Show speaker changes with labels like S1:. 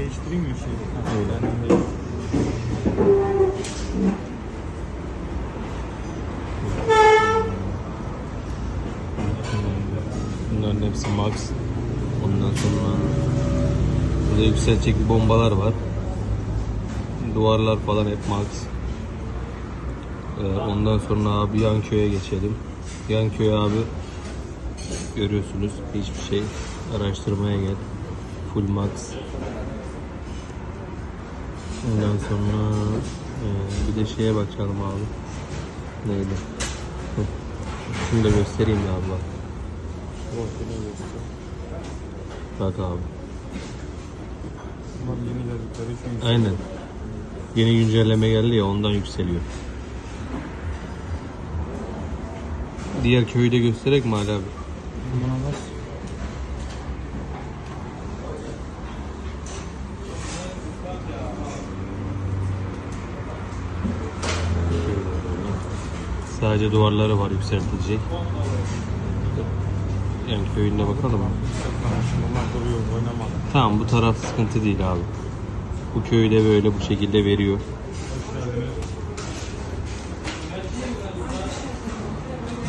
S1: değiştireyim mi şeyi?
S2: Bunların hepsi Max. Ondan sonra burada yükseltecek bombalar var. Duvarlar falan hep Max. Ee, ondan sonra abi yan köye geçelim. Yan köye abi görüyorsunuz hiçbir şey araştırmaya gel. Full Max. Ondan sonra e, bir de şeye bakalım abi. Neydi? Şunu da göstereyim ya abi bak. Abi.
S1: Bunlar yeni geldikleri için.
S2: Aynen. Yeni güncelleme geldi ya ondan yükseliyor. Diğer köyü de göstererek mi abi? Sadece duvarları var yükseltilecek. Yani köyünde bakalım mı? Tamam bu taraf sıkıntı değil abi. Bu köyde böyle bu şekilde veriyor.